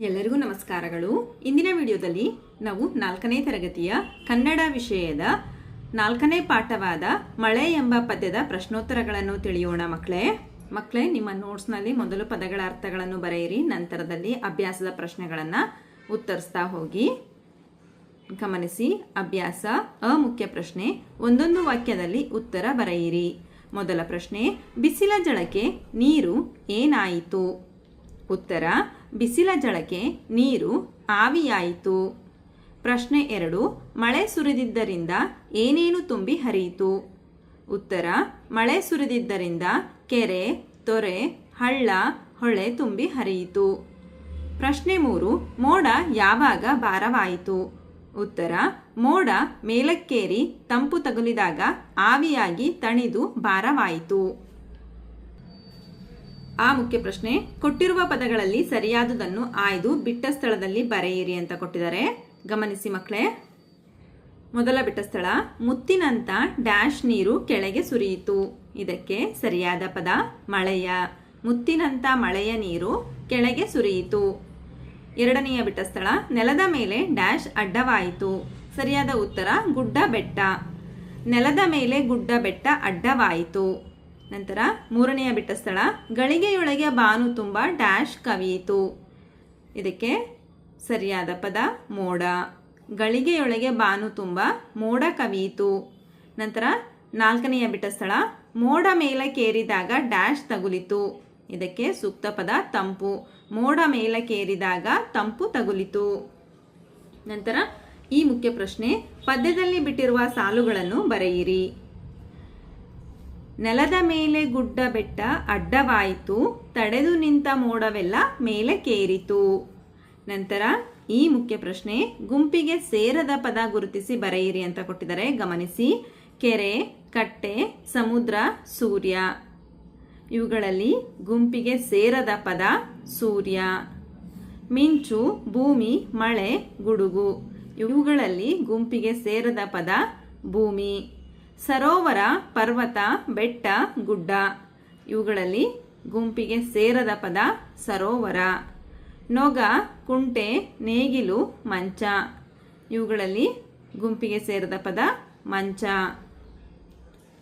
ಎಲ್ಲರಿಗೂ ನಮಸ್ಕಾರಗಳು. ಇಂದಿನ ವಿಡಿಯೋದಲ್ಲಿ ನಾವು ನಾಲ್ಕನೇ ತರಗತಿಯ ಕನ್ನಡ ವಿಷಯದ ನಾಲ್ಕನೇ ಪಾಠವಾದ ಮಳೆ ಎಂಬ ಪದ್ಯದ ಪ್ರಶ್ನೋತ್ತರಗಳನ್ನು ತಿಳಿಯೋಣ ಮಕ್ಕಳೇ. ಮಕ್ಕಳೇ, ನಿಮ್ಮ ನೋಟ್ಸ್ನಲ್ಲಿ ಮೊದಲು ಪದಗಳ ಅರ್ಥಗಳನ್ನು ಬರೆಯಿರಿ, ನಂತರದಲ್ಲಿ ಅಭ್ಯಾಸದ ಪ್ರಶ್ನೆಗಳನ್ನು ಉತ್ತರಿಸ್ತಾ ಹೋಗಿ. ಗಮನಿಸಿ, ಅಭ್ಯಾಸ ಅ ಮುಖ್ಯ ಪ್ರಶ್ನೆ, ಒಂದೊಂದು ವಾಕ್ಯದಲ್ಲಿ ಉತ್ತರ ಬರೆಯಿರಿ. ಮೊದಲ ಪ್ರಶ್ನೆ, ಬಿಸಿಲ ಜಳಕ್ಕೆ ನೀರು ಏನಾಯಿತು? ಉತ್ತರ ಬಿಸಿಲ ಜಳಕ್ಕೆ ನೀರು, ಆವಿಯಾಯಿತು. ಪ್ರಶ್ನೆ ಎರಡು, ಮಳೆ ಸುರಿದಿದ್ದರಿಂದ ಏನೇನು ತುಂಬಿ ಹರಿಯಿತು? ಉತ್ತರ, ಮಳೆ ಸುರಿದಿದ್ದರಿಂದ ಕೆರೆ, ತೊರೆ, ಹಳ್ಳ, ಹೊಳೆ ತುಂಬಿ ಹರಿಯಿತು. ಪ್ರಶ್ನೆ ಮೂರು, ಮೋಡ ಯಾವಾಗ ಭಾರವಾಯಿತು? ಉತ್ತರ, ಮೋಡ ಮೇಲಕ್ಕೇರಿ, ತಂಪು ತಗುಲಿದಾಗ ಆವಿಯಾಗಿ ತಣಿದು ಭಾರವಾಯಿತು. ಆ ಮುಖ್ಯ ಪ್ರಶ್ನೆ, ಕೊಟ್ಟಿರುವ ಪದಗಳಲ್ಲಿ ಸರಿಯಾದುದನ್ನು ಆಯ್ದು ಬಿಟ್ಟ ಸ್ಥಳದಲ್ಲಿ ಬರೆಯಿರಿ ಅಂತ ಕೊಟ್ಟಿದ್ದಾರೆ. ಗಮನಿಸಿ ಮಕ್ಕಳೇ. ಮೊದಲ ಬಿಟ್ಟ ಸ್ಥಳ, ಮುತ್ತಿನಂತ ಡ್ಯಾಶ್ ನೀರು ಕೆಳಗೆ ಸುರಿಯಿತು. ಇದಕ್ಕೆ ಸರಿಯಾದ ಪದ, ಮಳೆಯ. ಮುತ್ತಿನಂತ ಮಳೆಯ ನೀರು ಕೆಳಗೆ ಸುರಿಯಿತು. ಎರಡನೆಯ ಬಿಟ್ಟ ಸ್ಥಳ, ನೆಲದ ಮೇಲೆ ಡ್ಯಾಶ್ ಅಡ್ಡವಾಯಿತು. ಸರಿಯಾದ ಉತ್ತರ, ಗುಡ್ಡ ಬೆಟ್ಟ. ನೆಲದ ಮೇಲೆ ಗುಡ್ಡ ಬೆಟ್ಟ ಅಡ್ಡವಾಯಿತು. ನಂತರ ಮೂರನೆಯ ಬಿಟ್ಟ ಸ್ಥಳ, ಗಳಿಗೆಯೊಳಗೆ ಬಾನು ತುಂಬ ಡ್ಯಾಶ್ ಕವಿಯಿತು. ಇದಕ್ಕೆ ಸರಿಯಾದ ಪದ, ಮೋಡ. ಗಳಿಗೆಯೊಳಗೆ ಬಾನು ತುಂಬ ಮೋಡ ಕವಿಯಿತು. ನಂತರ ನಾಲ್ಕನೆಯ ಬಿಟ್ಟ ಸ್ಥಳ, ಮೋಡ ಮೇಲಕ್ಕೇರಿದಾಗ ಡ್ಯಾಶ್ ತಗುಲಿತು. ಇದಕ್ಕೆ ಸೂಕ್ತ ಪದ, ತಂಪು. ಮೋಡ ಮೇಲಕ್ಕೇರಿದಾಗ ತಂಪು ತಗುಲಿತು. ನಂತರ ಈ ಮುಖ್ಯ ಪ್ರಶ್ನೆ, ಪದ್ಯದಲ್ಲಿ ಬಿಟ್ಟಿರುವ ಸಾಲುಗಳನ್ನು ಬರೆಯಿರಿ. ನೆಲದ ಮೇಲೆ ಗುಡ್ಡ ಬೆಟ್ಟ ಅಡ್ಡವಾಯಿತು, ತಡೆದು ನಿಂತ ಮೋಡವೆಲ್ಲ ಮೇಲೆ ಕೇರಿತು. ನಂತರ ಈ ಮುಖ್ಯ ಪ್ರಶ್ನೆ, ಗುಂಪಿಗೆ ಸೇರದ ಪದ ಗುರುತಿಸಿ ಬರೆಯಿರಿ ಅಂತ ಕೊಟ್ಟಿದ್ದಾರೆ. ಗಮನಿಸಿ. ಕೆರೆ, ಕಟ್ಟೆ, ಸಮುದ್ರ, ಸೂರ್ಯ. ಇವುಗಳಲ್ಲಿ ಗುಂಪಿಗೆ ಸೇರದ ಪದ ಸೂರ್ಯ. ಮಿಂಚು, ಭೂಮಿ, ಮಳೆ, ಗುಡುಗು. ಇವುಗಳಲ್ಲಿ ಗುಂಪಿಗೆ ಸೇರದ ಪದ ಭೂಮಿ. ಸರೋವರ, ಪರ್ವತ, ಬೆಟ್ಟ, ಗುಡ್ಡ ಇವುಗಳಲ್ಲಿ ಗುಂಪಿಗೆ ಸೇರದ ಪದ ಸರೋವರ. ನೊಗ, ಕುಂಟೆ, ನೇಗಿಲು, ಮಂಚ ಇವುಗಳಲ್ಲಿ ಗುಂಪಿಗೆ ಸೇರದ ಪದ ಮಂಚ.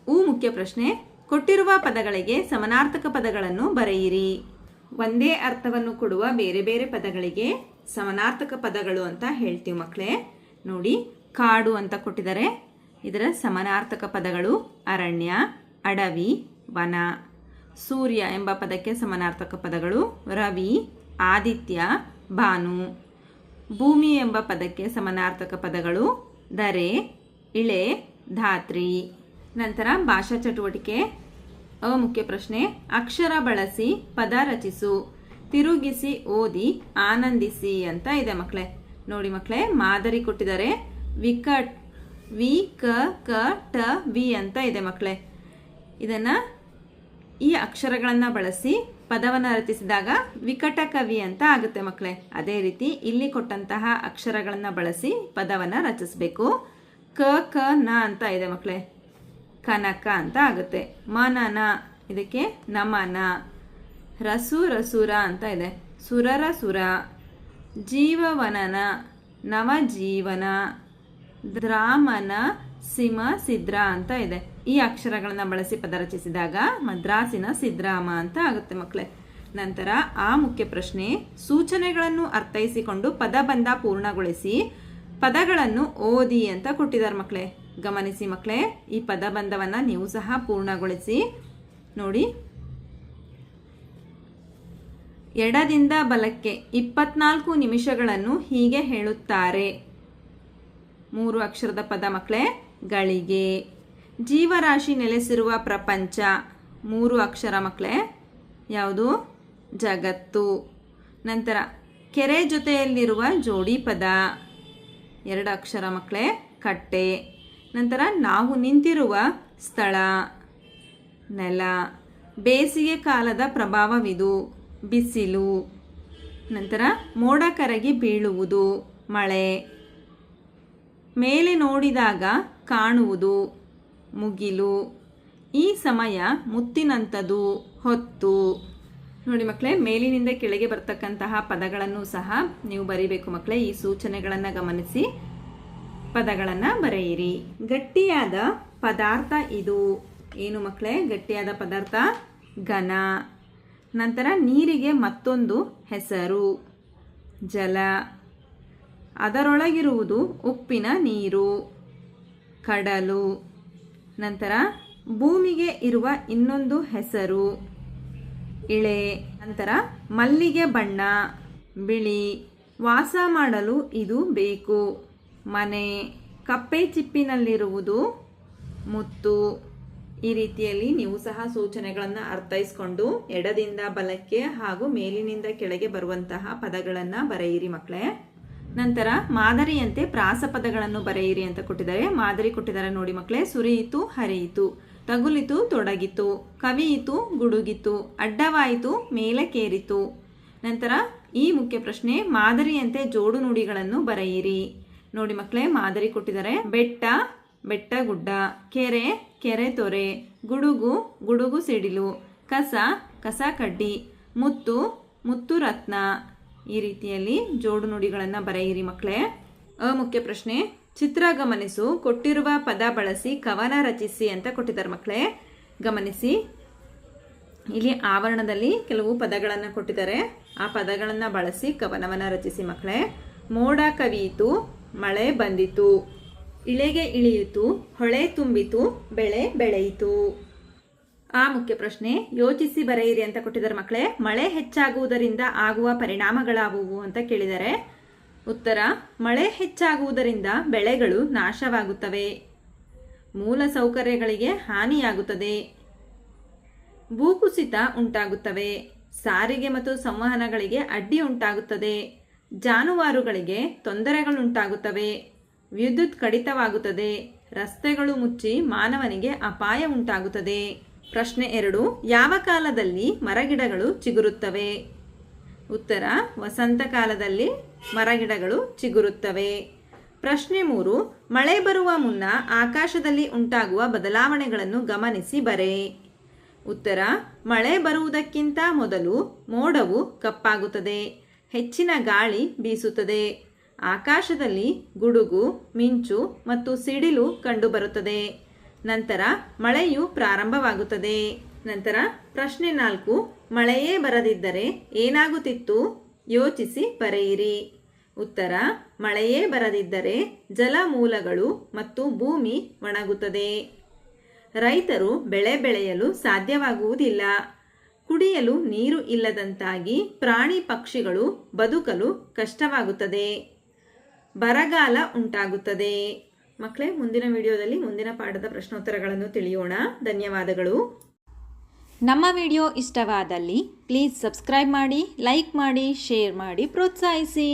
ಊ ಮುಖ್ಯ ಪ್ರಶ್ನೆ, ಕೊಟ್ಟಿರುವ ಪದಗಳಿಗೆ ಸಮನಾರ್ಥಕ ಪದಗಳನ್ನು ಬರೆಯಿರಿ. ಒಂದೇ ಅರ್ಥವನ್ನು ಕೊಡುವ ಬೇರೆ ಬೇರೆ ಪದಗಳಿಗೆ ಸಮನಾರ್ಥಕ ಪದಗಳು ಅಂತ ಹೇಳ್ತೀವಿ ಮಕ್ಕಳೇ ನೋಡಿ, ಕಾಡು ಅಂತ ಕೊಟ್ಟಿದ್ದಾರೆ. ಇದರ ಸಮಾನಾರ್ಥಕ ಪದಗಳು ಅರಣ್ಯ, ಅಡವಿ, ವನ. ಸೂರ್ಯ ಎಂಬ ಪದಕ್ಕೆ ಸಮಾನಾರ್ಥಕ ಪದಗಳು ರವಿ, ಆದಿತ್ಯ, ಭಾನು. ಭೂಮಿ ಎಂಬ ಪದಕ್ಕೆ ಸಮಾನಾರ್ಥಕ ಪದಗಳು ದರೆ, ಇಳೆ, ಧಾತ್ರಿ. ನಂತರ ಭಾಷಾ ಚಟುವಟಿಕೆ ಅ ಮುಖ್ಯ ಪ್ರಶ್ನೆ, ಅಕ್ಷರ ಬಳಸಿ ಪದ ರಚಿಸು, ತಿರುಗಿಸಿ ಓದಿ, ಆನಂದಿಸಿ ಅಂತ ಇದೆ ಮಕ್ಕಳೇ ನೋಡಿ ಮಕ್ಕಳೇ ಮಾದರಿ ಕೊಟ್ಟಿದ್ದಾರೆ. ವಿಕಟ್ ವಿ ಕ ಕ ಟ ವಿ ಅಂತ ಇದೆ ಮಕ್ಕಳೇ ಇದನ್ನು ಈ ಅಕ್ಷರಗಳನ್ನು ಬಳಸಿ ಪದವನ್ನು ರಚಿಸಿದಾಗ ವಿಕಟ ಕವಿ ಅಂತ ಆಗುತ್ತೆ ಮಕ್ಕಳೇ ಅದೇ ರೀತಿ ಇಲ್ಲಿ ಕೊಟ್ಟಂತಹ ಅಕ್ಷರಗಳನ್ನು ಬಳಸಿ ಪದವನ್ನು ರಚಿಸಬೇಕು. ಕ ಕ, ನ ಅಂತ ಇದೆ ಮಕ್ಕಳೇ ಕನಕ ಅಂತ ಆಗುತ್ತೆ. ಮನನ, ಇದಕ್ಕೆ ನಮನ. ರಸು, ರಸುರ ಅಂತ ಇದೆ. ಸುರರ ಸುರ. ಜೀವವನನ, ನವಜೀವನ. ದ್ರಾಮನ ಸಿಮ ಸಿದ್ರ ಅಂತ ಇದೆ. ಈ ಅಕ್ಷರಗಳನ್ನ ಬಳಸಿ ಪದ ರಚಿಸಿದಾಗ ಮದ್ರಾಸಿನ ಸಿದ್ರಾಮ ಅಂತ ಆಗುತ್ತೆ ಮಕ್ಕಳೇ ನಂತರ ಆ ಮುಖ್ಯ ಪ್ರಶ್ನೆ, ಸೂಚನೆಗಳನ್ನು ಅರ್ಥೈಸಿಕೊಂಡು ಪದಬಂಧ ಪೂರ್ಣಗೊಳಿಸಿ ಪದಗಳನ್ನು ಓದಿ ಅಂತ ಕೊಟ್ಟಿದ್ದಾರೆ ಮಕ್ಕಳೇ ಗಮನಿಸಿ ಮಕ್ಕಳೇ ಈ ಪದಬಂಧವನ್ನು ನೀವು ಸಹ ಪೂರ್ಣಗೊಳಿಸಿ. ನೋಡಿ. ಎಡದಿಂದ ಬಲಕ್ಕೆ ಇಪ್ಪತ್ನಾಲ್ಕು ನಿಮಿಷಗಳನ್ನು ಹೀಗೆ ಹೇಳುತ್ತಾರೆ. ಮೂರು ಅಕ್ಷರದ ಪದ ಮಕ್ಕಳೇ, ಗಳಿಗೆ. ಜೀವರಾಶಿ ನೆಲೆಸಿರುವ ಪ್ರಪಂಚ, ಮೂರು ಅಕ್ಷರ ಮಕ್ಕಳೇ, ಯಾವುದು? ಜಗತ್ತು. ನಂತರ, ಕೆರೆ ಜೊತೆಯಲ್ಲಿರುವ ಜೋಡಿ ಪದ, ಎರಡು ಅಕ್ಷರ ಮಕ್ಕಳೇ, ಕಟ್ಟೆ. ನಂತರ, ನಾವು ನಿಂತಿರುವ ಸ್ಥಳ, ನೆಲ. ಬೇಸಿಗೆ ಕಾಲದ ಪ್ರಭಾವವಿದು, ಬಿಸಿಲು. ನಂತರ, ಮೋಡ ಕರಗಿ ಬೀಳುವುದು, ಮಳೆ. ಮೇಲೆ ನೋಡಿದಾಗ ಕಾಣುವುದು, ಮುಗಿಲು. ಈ ಸಮಯ ಮುತ್ತಿನಂಥದು ಹೊತ್ತು. ನೋಡಿ ಮಕ್ಕಳೇ, ಮೇಲಿನಿಂದ ಕೆಳಗೆ ಬರ್ತಕ್ಕಂತಹ ಪದಗಳನ್ನು ಸಹ ನೀವು ಬರೀಬೇಕು ಮಕ್ಕಳೇ. ಈ ಸೂಚನೆಗಳನ್ನು ಗಮನಿಸಿ. ಪದಗಳನ್ನು ಬರೆಯಿರಿ. ಗಟ್ಟಿಯಾದ ಪದಾರ್ಥ ಇದು. ಏನು ಮಕ್ಕಳೇ? ಗಟ್ಟಿಯಾದ ಪದಾರ್ಥ ಘನ. ನಂತರ ನೀರಿಗೆ ಮತ್ತೊಂದು ಹೆಸರು. ಜಲ. ಅದರೊಳಗಿರುವುದು ಉಪ್ಪಿನ ನೀರು, ಕಡಲು. ನಂತರ ಭೂಮಿಗೆ ಇರುವ ಇನ್ನೊಂದು ಹೆಸರು, ಇಳೆ. ನಂತರ ಮಲ್ಲಿಗೆ ಬಣ್ಣ, ಬಿಳಿ. ವಾಸ ಮಾಡಲು ಇದು ಬೇಕು. ಮನೆ. ಕಪ್ಪೆ ಚಿಪ್ಪಿನಲ್ಲಿರುವುದು ಮುತ್ತು. ಈ ರೀತಿಯಲ್ಲಿ ನೀವು ಸಹ ಸೂಚನೆಗಳನ್ನು ಅರ್ಥೈಸ್ಕೊಂಡು ಎಡದಿಂದ ಬಲಕ್ಕೆ ಹಾಗೂ ಮೇಲಿನಿಂದ ಕೆಳಗೆ ಬರುವಂತಹ ಪದಗಳನ್ನು ಬರೆಯಿರಿ ಮಕ್ಕಳೇ. ನಂತರ ಮಾದರಿಯಂತೆ ಪ್ರಾಸಪದಗಳನ್ನು ಬರೆಯಿರಿ ಅಂತ ಕೊಟ್ಟಿದ್ದಾರೆ. ಮಾದರಿ ಕೊಟ್ಟಿದ್ದಾರೆ ನೋಡಿ ಮಕ್ಕಳೇ. ಸುರಿಯಿತು, ಹರಿಯಿತು. ತಗುಲಿತು, ತೊಡಗಿತು. ಕವಿಯಿತು, ಗುಡುಗಿತು. ಅಡ್ಡವಾಯಿತು, ಮೇಲಕ್ಕೇರಿತು. ನಂತರ ಈ ಮುಖ್ಯ ಪ್ರಶ್ನೆ, ಮಾದರಿಯಂತೆ ಜೋಡು ನುಡಿಗಳನ್ನು ಬರೆಯಿರಿ. ನೋಡಿ ಮಕ್ಕಳೇ, ಮಾದರಿ ಕೊಟ್ಟಿದ್ದಾರೆ. ಬೆಟ್ಟ ಬೆಟ್ಟ ಗುಡ್ಡ ಕೆರೆ ಕೆರೆ ತೊರೆ. ಗುಡುಗು ಗುಡುಗು ಸಿಡಿಲು. ಕಸ ಕಸ ಕಡ್ಡಿ. ಮುತ್ತು ಮುತ್ತು ರತ್ನ. ಈ ರೀತಿಯಲ್ಲಿ ಜೋಡು ನುಡಿಗಳನ್ನು ಬರೆಯಿರಿ ಮಕ್ಕಳೇ. ಅಮುಖ್ಯ ಪ್ರಶ್ನೆ, ಚಿತ್ರ ಗಮನಿಸು, ಕೊಟ್ಟಿರುವ ಪದ ಬಳಸಿ ಕವನ ರಚಿಸಿ ಅಂತ ಕೊಟ್ಟಿದ್ದಾರೆ ಮಕ್ಕಳೇ. ಗಮನಿಸಿ. ಇಲ್ಲಿ ಆವರಣದಲ್ಲಿ ಕೆಲವು ಪದಗಳನ್ನು ಕೊಟ್ಟಿದ್ದಾರೆ. ಆ ಪದಗಳನ್ನು ಬಳಸಿ ಕವನವನ್ನು ರಚಿಸಿ ಮಕ್ಕಳೇ. ಮೋಡ ಕವಿಯಿತು, ಮಳೆ ಬಂದಿತು. ಇಳೆಗೆ ಇಳಿಯಿತು, ಹೊಳೆ ತುಂಬಿತು, ಬೆಳೆ ಬೆಳೆಯಿತು. ಆ ಮುಖ್ಯ ಪ್ರಶ್ನೆ, ಯೋಚಿಸಿ ಬರೆಯಿರಿ ಅಂತ ಕೊಟ್ಟಿದ್ದಾರೆ ಮಕ್ಕಳೇ. ಮಳೆ ಹೆಚ್ಚಾಗುವುದರಿಂದ ಆಗುವ ಪರಿಣಾಮಗಳಾವುವು ಅಂತ ಕೇಳಿದ್ದಾರೆ ಉತ್ತರ, ಮಳೆ ಹೆಚ್ಚಾಗುವುದರಿಂದ ಬೆಳೆಗಳು ನಾಶವಾಗುತ್ತವೆ. ಮೂಲ ಸೌಕರ್ಯಗಳಿಗೆ ಹಾನಿಯಾಗುತ್ತದೆ. ಭೂಕುಸಿತ ಉಂಟಾಗುತ್ತವೆ. ಸಾರಿಗೆ ಮತ್ತು ಸಂವಹನಗಳಿಗೆ ಅಡ್ಡಿ ಉಂಟಾಗುತ್ತದೆ. ಜಾನುವಾರುಗಳಿಗೆ ತೊಂದರೆಗಳುಂಟಾಗುತ್ತವೆ. ವಿದ್ಯುತ್ ಕಡಿತವಾಗುತ್ತದೆ. ರಸ್ತೆಗಳು ಮುಚ್ಚಿ ಮಾನವನಿಗೆ ಅಪಾಯ ಉಂಟಾಗುತ್ತದೆ. ಪ್ರಶ್ನೆ ಎರಡು, ಯಾವ ಕಾಲದಲ್ಲಿ ಮರಗಿಡಗಳು ಚಿಗುರುತ್ತವೆ? ಉತ್ತರ, ವಸಂತ ಕಾಲದಲ್ಲಿ ಮರಗಿಡಗಳು ಚಿಗುರುತ್ತವೆ. ಪ್ರಶ್ನೆ ಮೂರು, ಮಳೆ ಬರುವ ಮುನ್ನ ಆಕಾಶದಲ್ಲಿ ಉಂಟಾಗುವ ಬದಲಾವಣೆಗಳನ್ನು ಗಮನಿಸಿ ಬರೆ. ಉತ್ತರ, ಮಳೆ ಬರುವುದಕ್ಕಿಂತ ಮೊದಲು ಮೋಡವು ಕಪ್ಪಾಗುತ್ತದೆ, ಹೆಚ್ಚಿನ ಗಾಳಿ ಬೀಸುತ್ತದೆ. ಆಕಾಶದಲ್ಲಿ ಗುಡುಗು, ಮಿಂಚು ಮತ್ತು ಸಿಡಿಲು ಕಂಡುಬರುತ್ತದೆ. ನಂತರ ಮಳೆಯು ಪ್ರಾರಂಭವಾಗುತ್ತದೆ. ನಂತರ ಪ್ರಶ್ನೆ ನಾಲ್ಕು, ಮಳೆಯೇ ಬರದಿದ್ದರೆ ಏನಾಗುತ್ತಿತ್ತು? ಯೋಚಿಸಿ ಬರೆಯಿರಿ. ಉತ್ತರ, ಮಳೆಯೇ ಬರದಿದ್ದರೆ ಜಲಮೂಲಗಳು ಮತ್ತು ಭೂಮಿ ಒಣಗುತ್ತದೆ. ರೈತರು ಬೆಳೆ ಬೆಳೆಯಲು ಸಾಧ್ಯವಾಗುವುದಿಲ್ಲ. ಕುಡಿಯಲು ನೀರು ಇಲ್ಲದಂತಾಗಿ ಪ್ರಾಣಿ ಪಕ್ಷಿಗಳು ಬದುಕಲು ಕಷ್ಟವಾಗುತ್ತದೆ. ಬರಗಾಲ ಉಂಟಾಗುತ್ತದೆ. ಮಕ್ಕಳೇ, ಮುಂದಿನ ವಿಡಿಯೋದಲ್ಲಿ ಮುಂದಿನ ಪಾಠದ ಪ್ರಶ್ನೋತ್ತರಗಳನ್ನು ತಿಳಿಯೋಣ. ಧನ್ಯವಾದಗಳು. ನಮ್ಮ ವಿಡಿಯೋ ಇಷ್ಟವಾದಲ್ಲಿ ಪ್ಲೀಸ್ ಸಬ್ಸ್ಕ್ರೈಬ್ ಮಾಡಿ, ಲೈಕ್ ಮಾಡಿ, ಶೇರ್ ಮಾಡಿ, ಪ್ರೋತ್ಸಾಹಿಸಿ.